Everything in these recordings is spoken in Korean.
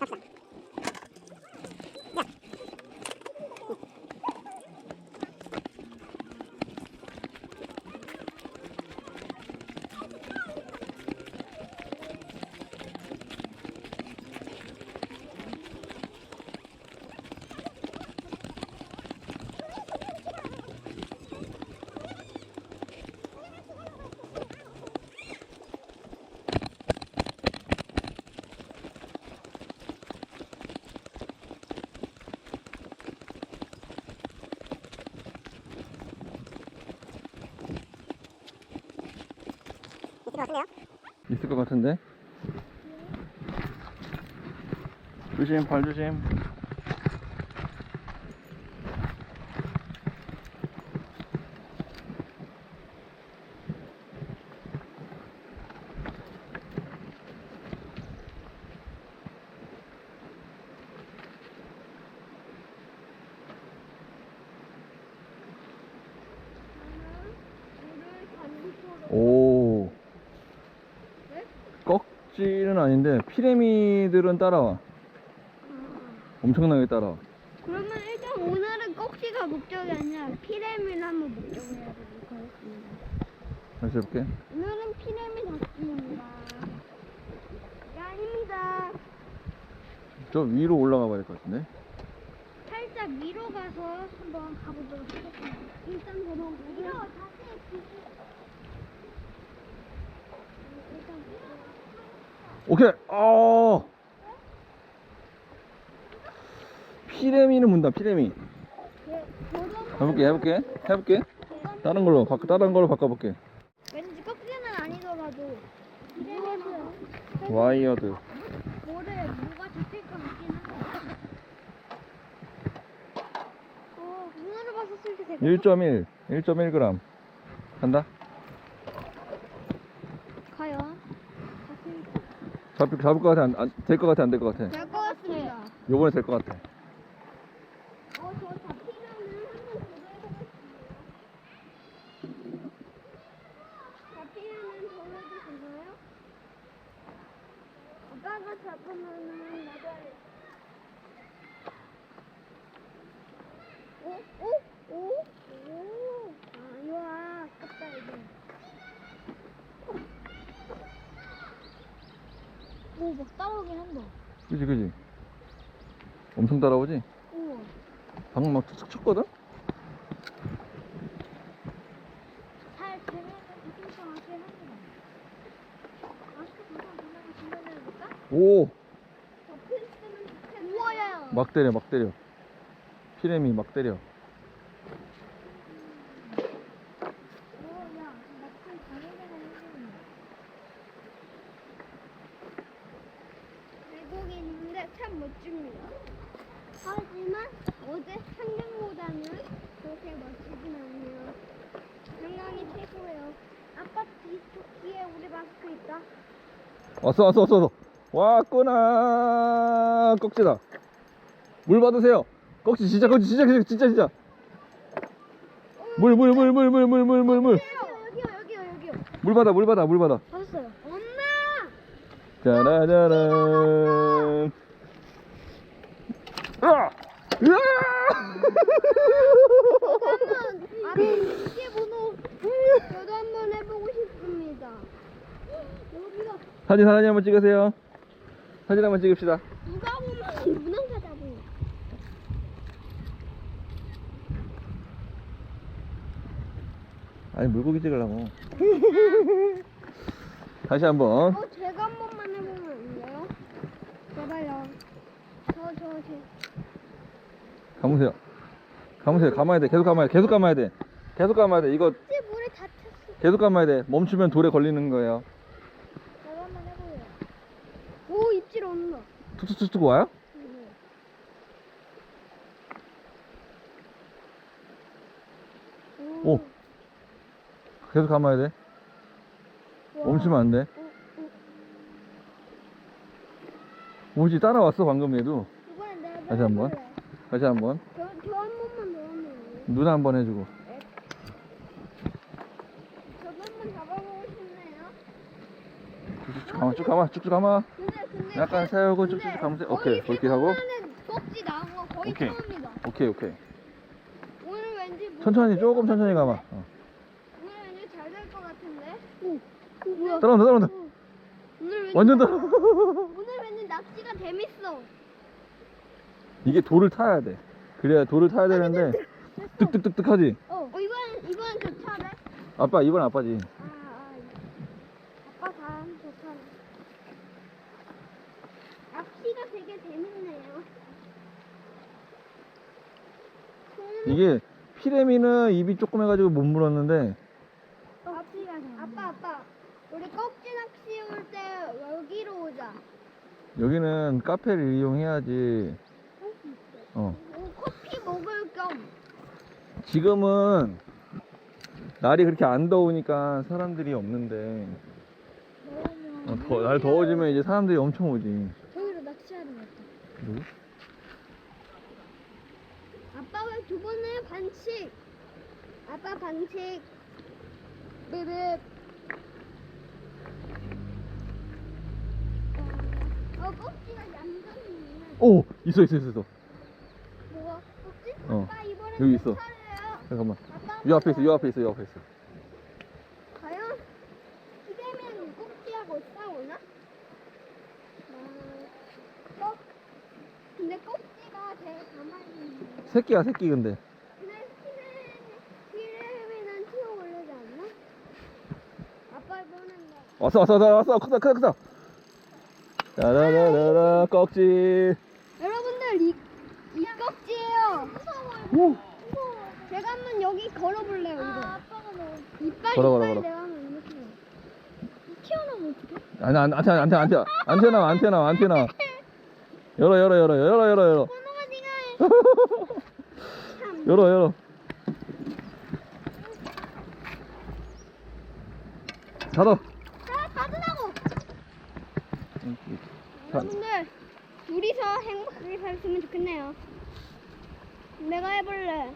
Dobrze. 있을 것 같은데? 조심, 발 조심. 오. 꺽지는 아닌데 피레미들은 따라와. 엄청나게 따라와. 그러면 일단 오늘은 꼭지가 목적이 아니라 피레미를 한번 목적으로 해보도록 하겠습니다. 다시 해볼게. 오늘은 피레미 잡기입니다. 야입니다. 저 위로 올라가 봐야 될 것 같은데. 살짝 위로 가서 한번 가보도록 하겠습니다. 일단 그럼 위로 다시 일단 오케이. 어. 피레미는 문다. 피레미. 해볼게. 해볼게. 해볼게. 다른 걸로 바꿔. 다른 걸로 바꿔볼게. 왠지 껍질은 아니더라도 피레미는 와이어드. 모래 뭐가 잡힐 것 같긴 한데. 어, 눈으로 봤었을 때 되게 1.1. 1.1g. 간다. 과연 잡을 잡을 것 같아. 안, 안, 될것 같아. 안 될 것 같아. 될 것 같습니다. 요번에 될 것 같아. 어, 저 잡히면은 한번 도전해보겠습니다. 잡히면은 저래도 되나요? 아빠가 잡으면은 나도 오? 오? 오? 오? 아, 이거 아깝다 이거. 오, 막 따라오긴 한다. 그지 그지. 엄청 따라오지. 우와. 방금 막 툭툭 쳤거든. 잘 되면은 조금 하게 합니다. 마스크 벗어? 오. 우와 야. 막 때려 막 때려. 피레미 막 때려. 우와야. 마스크 당연히가 힘드네. 외국인인데 참 멋집니다. 하지만 어제 상경보다는 그렇게 멋지진 않네요. 건강이 최고예요. 아빠 뒤, 뒤에 우리 마스크 있다. 왔어 왔어 왔어 왔어. 왔구나. 꺽지다. 물 받으세요. 꺽지 진짜 꺽지 진짜 진짜 진짜 진짜. 물 물 물 물 물 물 물 물 물. 여기요 여기요 여기요. 물 받아 물 받아 물 받아. 봤어요. 엄마! 짜라짜란. 으아! 으아! 한번 아래 이게 번호 저도 한번 해보고 싶습니다. 사진 사진 한번 찍으세요. 사진 한번 찍읍시다. 누가 보면 문항가다 보여. 아니 물고기 찍으려고. 다시 한번. 어 제가 한 번만 해보면 안 돼요? 제발요. 저저 제. 감으세요. 감으세요. 감아야 돼. 계속 감아야 돼. 계속 감아야 돼. 계속 감아야 돼. 이거 제 물에 다 찼어. 계속 감아야 돼. 멈추면 돌에 걸리는 거예요. 제가 한번 해보세요. 오 입질 온다. 툭툭툭툭 와요? 네. 오. 계속 감아야 돼. 와. 멈추면 안 돼. 오지 따라왔어 방금 얘도. 다시 한 번. 다시 한 번. 저, 저한 번만 더 하면 누나 한 번 해주고. 툭툭툭 가만 쭉 가만 쭉쭉 가만 근데 근데 약간 세우고 근데 쭉쭉 가면서 거의 오케이 그렇게 하고 꼭지 나온 거 거의 오케이. 처음이다. 오케이 오케이 오늘 왠지 뭐- 천천히 조금 천천히 가봐 어. 오늘 왠지 잘 될 것 같은데. 오, 오 뭐야? 따라온다 따라온다 오. 오늘 왠지 완전 따라 오늘 왠지 낚시가 재밌어. 이게 돌을 타야 돼 그래야 돌을 타야 되는데 뚝뚝뚝뚝 하지 어. 어 이번엔 이번엔 저 차래. 아빠 이번 아빠지 아, 아, 아빠 다음 좋다. 낚시가 되게 재밌네요. 손은 이게 피레미는 입이 조금 해가지고 못 물었는데 아빠 아빠 우리 꺽지 낚시 올 때 여기로 오자. 여기는 카페를 이용해야지 어 오, 커피 먹을 겸. 지금은 날이 그렇게 안 더우니까 사람들이 없는데 어, 더, 날 더워지면 이제 사람들이 엄청 오지 저기로 것 같아. 누구? 아빠 왜 두 번에 반칙? 아빠 반칙. 삐삐. 어, 꼭지가 얌전히 있네. 오 있어 있어 있어 있어 뭐가? 꼭지? 어, 아빠 이번에 여기 몇 있어. 차례예요? 잠깐만 아빠 요 앞에 있어 요 앞에 있어 요 앞에 있어 과연 피레미는 꼭지하고 싸우나? 아, 꼭. 근데 꼭지가 제일 가만히 있네. 새끼야 새끼 근데 근데 피레미, 피레미는 튀어 올리지 않나? 아빠 이번엔 뭐? 왔어 왔어 왔어 왔어 크다 크다 크다 라라라라라 꺽지 여러분들 이, 이 꺽지예요. 무서워요. 오. 제가 한번 여기 걸어볼래요 이거. 아빠가 너. 이빨 걸어, 걸어, 이빨 걸어. 내가 한번 이렇게. 튀어나오면 어떡해? 아니 안, 안, 안, 안, 안, 안, 안, 안 튀어나와 안 튀어나와 안 튀어나와 열어 열어 열어 열어 열어 열어 참. 열어 열어 닫아 자, 닫으라고. 자, 여러분들 둘이서 행복하게 살았으면 좋겠네요. 내가 해볼래.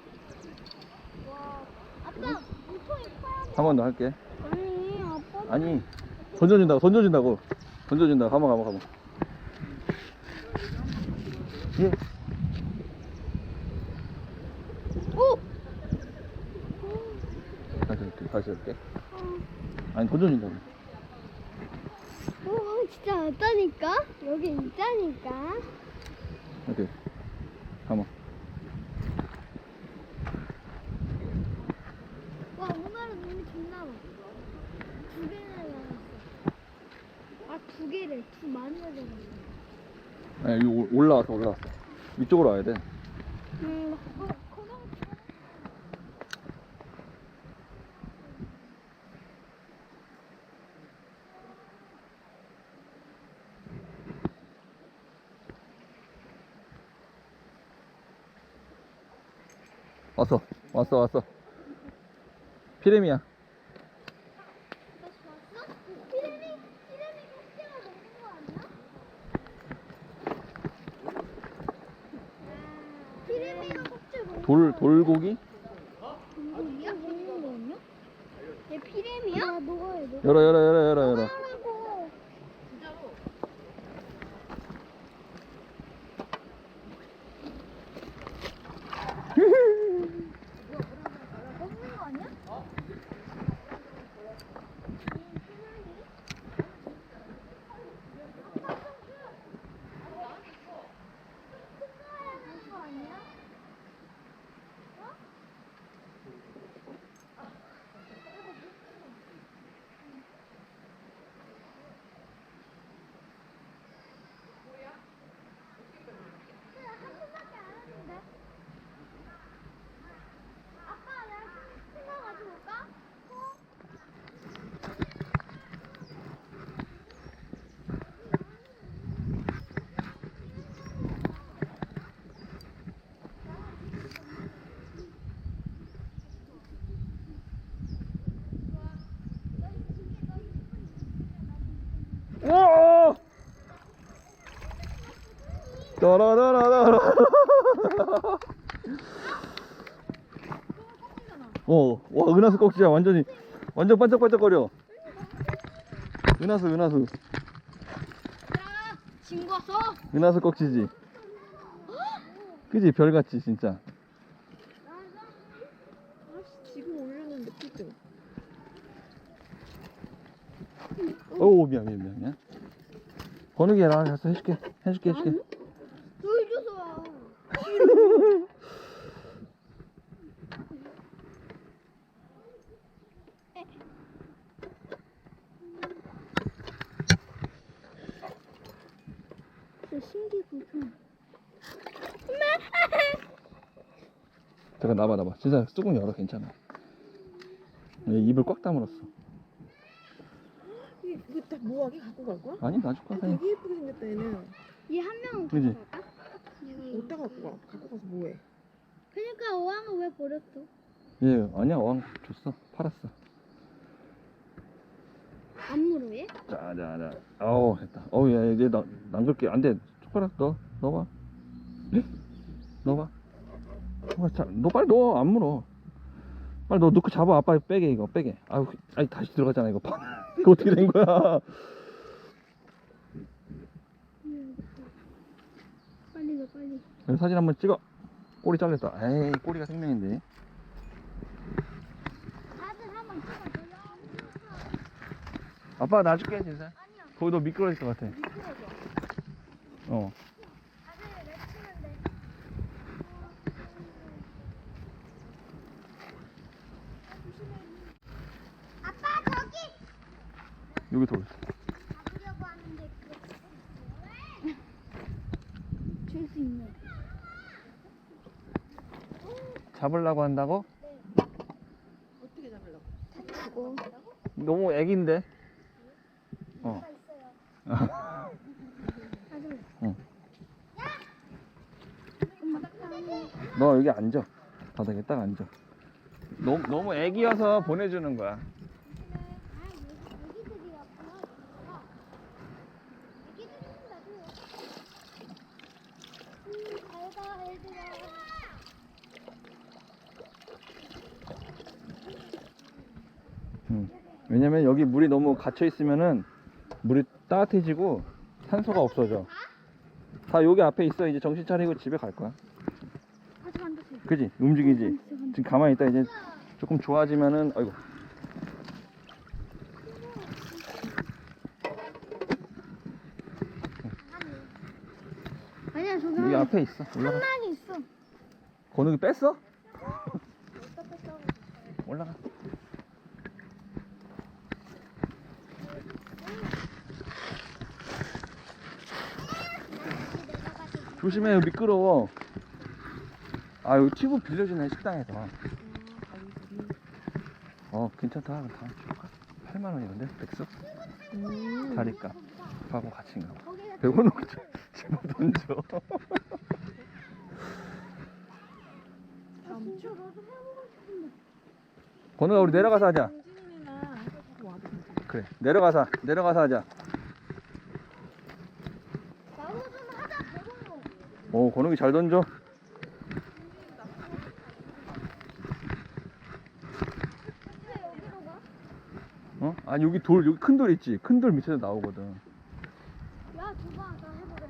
와, 아빠 커야 돼. 한번 더 할게 아니, 아빠. 아니 던져준다고 던져준다고 던져준다 가만 가만 가만 예 오. 할게 어, 아니 던져준다고 오, 진짜 왔다니까. 여기 있다니까. 오케이 가만 와, 오늘은 눈이 존나 많아. 두 개나 나왔어. 아, 두 개를 두 마리가 되었어. 아니 여기 올- 올라왔어 올라왔어 이쪽으로 와야 돼 음, 어, 고정. 왔어 왔어 왔어 피레미야 너 좋았어? 피레미, 피레미 꼭지가 먹는 거 아니야? 피레미가 꼭지 먹는 돌거 돌고기 아니야? 얘 돼. 열어 열어 열어 열어 열어 하라고. 먹는 거 아니야? 큰거 아니야? 한 번밖에 안 했는데. 아빠 내가 큰거 가져올까? 어? 우와 따라라라라 어, 와 은하수 꼭지야 완전히 완전 반짝반짝거려 은하수 은하수 징그었어. 은하수 꺽지지. 그지 별 같지 진짜. 지금 올렸는데 피드. 오 미안 미안 미안 미안. 해라 알았어 해줄게 해줄게 해줄게. 돌 줘서 와. 진짜 신기하구나. 잠깐 나봐 나봐. 진짜 뚜껑 열어 괜찮아. 얘 입을 꽉 다물었어. 이거 다 뭐하게 갖고 갈 거야? 아니 놔줄 거야. 그냥. 되게 예쁘게 생겼다 얘는. 얘한 명은 그지? 가져갈까? 어디다 갖고 가? 갖고 가서 뭐해? 그러니까 어항을 왜 버렸어? 얘 아니야 어항 줬어 팔았어. 안 물어 얘? 자자자. 어우 됐다. 어우 야얘 나 남글게 안돼. 숟가락 넣어 넣어봐. 네? 넣어봐. 너 빨리 넣어 안 물어. 빨리 너 넣고 잡아 아빠 빼게 이거 빼게. 아유 아니 다시 들어갔잖아 이거. 이거 어떻게 된 거야? 빨리 가 빨리. 사진 한번 찍어. 꼬리 잘렸다. 에이 꼬리가 생명인데. 사진 한번 찍어줘요. 아빠 놔줄게 진짜. 아니야 거기 너 미끄러질 것 같아. 미끄러져. 어. 다들 내치는데. 아빠 저기 여기 돌. 잡으려고 하는데 줄수 있네. 잡으려고 한다고? 어떻게 잡으려고? 다치고. 너무 애기인데. 어. 바닥에 너 여기 앉아. 바닥에 딱 앉아. 너무 너무 애기여서 보내주는 거야. 아, 애기들이었구나. 아, 애기들은 나도. 음, 잘가, 애들아. 응. 왜냐면 여기 물이 너무 갇혀 있으면은 물이 따뜻해지고 산소가 없어져. 다 여기 앞에 있어. 이제 정신 차리고 집에 갈 거야. 아직 안 됐어요. 그지? 움직이지. 지금 가만히 있다 이제 조금 좋아지면은 아이고. 아니야, 저기 여기 한, 앞에 있어. 한 올라가. 마리 있어. 건욱이 뺐어? 올라가. 조심해 여기 미끄러워. 아 여기 튜브 빌려주네 식당에서. 어 괜찮다. 그럼 다음 줄까? 8만 원이던데 백수? 음. 자리값 하고 같이인가 봐. 거기가 100원 놓고 집어 던져. 진짜 나도 해보고 싶은데. 건우가 우리 내려가서 하자. 그래 내려가서 내려가서 하자. 나도 좀 하자, 배고로. 오 건욱이 잘 던져. 어? 아니 여기 돌 여기 큰 돌 있지. 큰 돌 밑에서 나오거든. 야, 줘봐, 나 해보래.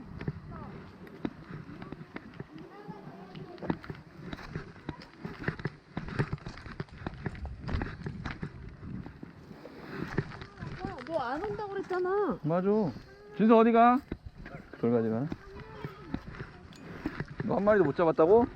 너 안 온다고 그랬잖아. 맞아. 진수 어디 가? 돌 가지고. 너한 마리도 못 잡았다고?